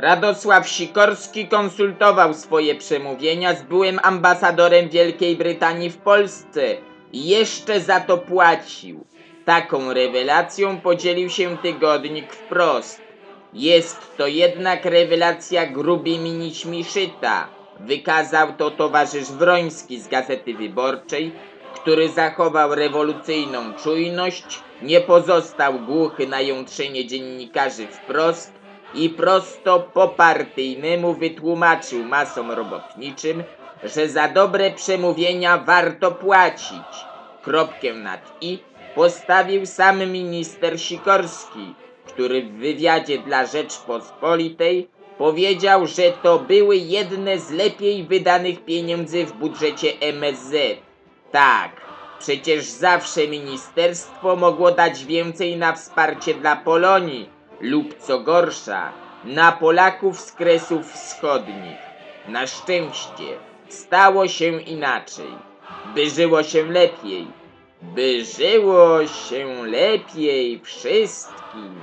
Radosław Sikorski konsultował swoje przemówienia z byłym ambasadorem Wielkiej Brytanii w Polsce i jeszcze za to płacił. Taką rewelacją podzielił się tygodnik wprost. Jest to jednak rewelacja grubymi nićmi szyta. Wykazał to towarzysz Wroński z Gazety Wyborczej, który zachował rewolucyjną czujność, nie pozostał głuchy na jątrzenie dziennikarzy wprost i prosto po partyjnemu wytłumaczył masom robotniczym, że za dobre przemówienia warto płacić. Kropkę nad i postawił sam minister Sikorski, który w wywiadzie dla Rzeczpospolitej powiedział, że to były jedne z lepiej wydanych pieniędzy w budżecie MSZ. Tak, przecież zawsze ministerstwo mogło dać więcej na wsparcie dla Polonii lub co gorsza, na Polaków z Kresów Wschodnich. Na szczęście stało się inaczej. By żyło się lepiej. By żyło się lepiej wszystkim.